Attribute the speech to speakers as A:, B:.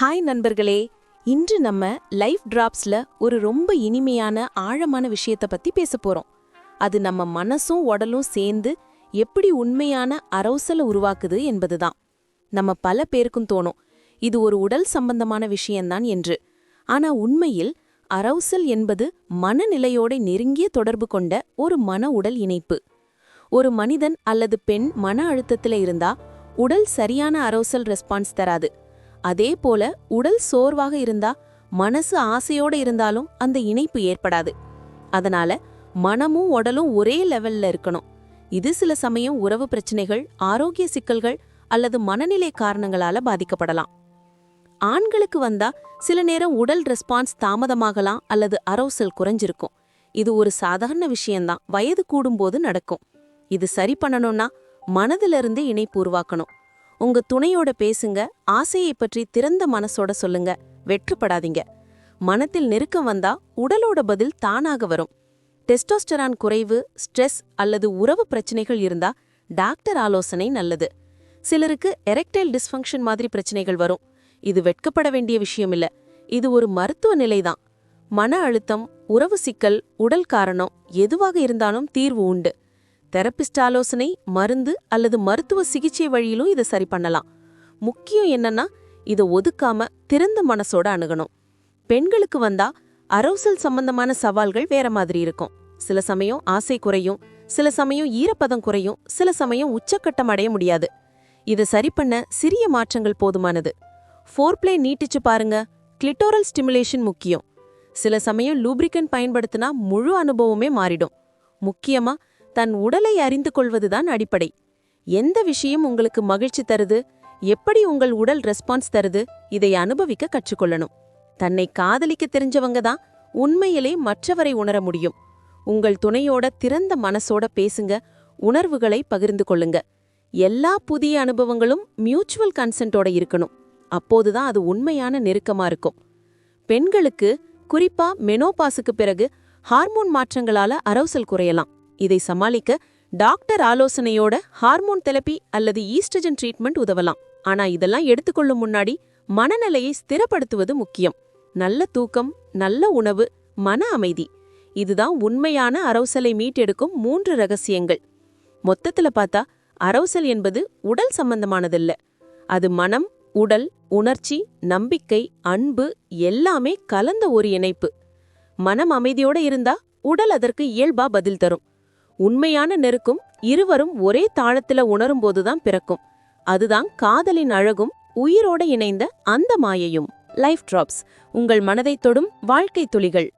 A: Hi நண்பர்களே. இன்று நம்ம லைஃப் டிராப்ஸ்ல ஒரு ரொம்ப இனிமையான ஆழமான விஷயத்த பத்தி பேச போறோம். அது நம்ம மனசும் உடலும் சேர்ந்து எப்படி உண்மையான அரவுசலை உருவாக்குது என்பதுதான். நம்ம பல பேருக்கும் தோணும். இது ஒரு உடல் சம்பந்தமான விஷயம்தான் என்று. ஆனா உண்மையில் அரவுசல் என்பது மனநிலையோட நெருங்கிய தொடர்பு கொண்ட ஒரு மன உடல் இணைப்பு. ஒரு மனிதன் அல்லது பெண் மன அழுத்தத்துல இருந்தா உடல் சரியான அரவுசல் ரெஸ்பான்ஸ் தராது. அதே போல உடல் சோர்வாக இருந்தா மனசு ஆசையோட இருந்தாலும் அந்த இணைப்பு ஏற்படாது. அதனால மனமும் உடலும் ஒரே லெவல்ல இருக்கணும். இது சில சமயம் உறவு பிரச்சனைகள் ஆரோக்கிய சிக்கல்கள் அல்லது மனநிலை காரணங்களால பாதிக்கப்படலாம். ஆண்களுக்கு வந்தா சில நேரம் உடல் ரெஸ்பான்ஸ் தாமதமாகலாம் அல்லது அரோசல் குறைஞ்சிருக்கும். இது ஒரு சாதாரண விஷயம்தான். வயது கூடும்போது நடக்கும். இது சரி பண்ணணும்னா மனதிலிருந்து இணைப்பு உருவாக்கணும். உங்க துணையோட பேசுங்க ஆசையை பற்றி திறந்த மனசோட சொல்லுங்க. வெற்றுப்படாதீங்க மனத்தில் நெருக்கம் வந்தா உடலோட பதில் தானாக வரும். டெஸ்டோஸ்டரான் குறைவு ஸ்ட்ரெஸ் அல்லது உறவு பிரச்சனைகள் இருந்தா டாக்டர் ஆலோசனை நல்லது. சிலருக்கு எரெக்டைல் டிஸ்ஃபங்க்ஷன் மாதிரி பிரச்சனைகள் வரும். இது வெட்கப்பட வேண்டிய விஷயம் இல்ல. இது ஒரு மருத்துவ நிலைதான் மன அழுத்தம் உறவு சிக்கல் உடல் காரணம் எதுவாக இருந்தாலும் தீர்வு உண்டு. தெரபிஸ்ட் ஆலோசனை மருந்து அல்லது மருத்துவ சிகிச்சை வழியிலும் இதை சரி பண்ணலாம். முக்கியம் என்னன்னா இதை ஒதுக்காம திறந்த மனசோட அணுகணும். பெண்களுக்கு வந்தா அரவுசல் சம்பந்தமான சவால்கள் வேற மாதிரி இருக்கும். சில சமயம் ஆசை குறையும் சில சமயம் ஈரப்பதம் குறையும் சில சமயம் உச்சக்கட்டம் அடைய முடியாது. இதை சரி பண்ண சிறிய மாற்றங்கள் போதுமானது. ஃபோர்ப்ளே நீட்டிச்சு பாருங்க கிளிட்டோரல் ஸ்டிமுலேஷன் முக்கியம். சில சமயம் லூப்ரிகன் பயன்படுத்தினா முழு அனுபவமே மாறிடும். முக்கியமா தன் உடலை அறிந்து கொள்வதுதான் அடிப்படை. எந்த விஷயம் உங்களுக்கு மகிழ்ச்சி தருது? எப்படி உங்கள் உடல் ரெஸ்பான்ஸ் தருது? இதை அனுபவிக்க கற்றுக்கொள்ளணும். தன்னை காதலிக்க தெரிஞ்சவங்க தான் உண்மையிலே மற்றவரை உணர முடியும். உங்கள் துணையோட திறந்த மனசோட பேசுங்க. உணர்வுகளை பகிர்ந்து கொள்ளுங்க. எல்லா புதிய அனுபவங்களும் மியூச்சுவல் கன்சென்ட்டோட இருக்கணும். அப்போதுதான் அது உண்மையான நெருக்கமா இருக்கும். பெண்களுக்கு குறிப்பா மெனோபாஸுக்கு பிறகு ஹார்மோன் மாற்றங்களால அரவுசல் குறையலாம். இதை சமாளிக்க டாக்டர் ஆலோசனையோட ஹார்மோன் தெரப்பி அல்லது ஈஸ்ட்ரஜன் ட்ரீட்மெண்ட் உதவலாம். ஆனா இதெல்லாம் எடுத்துக்கொள்ளும் முன்னாடி மனநிலையை ஸ்திரப்படுத்துவது முக்கியம். நல்ல தூக்கம் நல்ல உணவு மன அமைதி. இதுதான் உண்மையான அரவுசலை மீட்டெடுக்கும் மூன்று ரகசியங்கள். மொத்தத்துல பார்த்தா அரவுசல் என்பது உடல் சம்பந்தமானதல்ல. அது மனம் உடல் உணர்ச்சி நம்பிக்கை அன்பு எல்லாமே கலந்த ஒரு இணைப்பு. மனம் அமைதியோட இருந்தா உடல் அதற்கு இயல்பா பதில் தரும். உண்மையான நெருக்கும் இருவரும் ஒரே தாளத்துல உணரும்போதுதான் பிறக்கும். அதுதான் காதலின் அழகும் உயிரோட இணைந்த அந்த மாயையும். லைஃப் டிராப்ஸ் உங்கள் மனதைத் தொடும் வாழ்க்கை துளிகள்.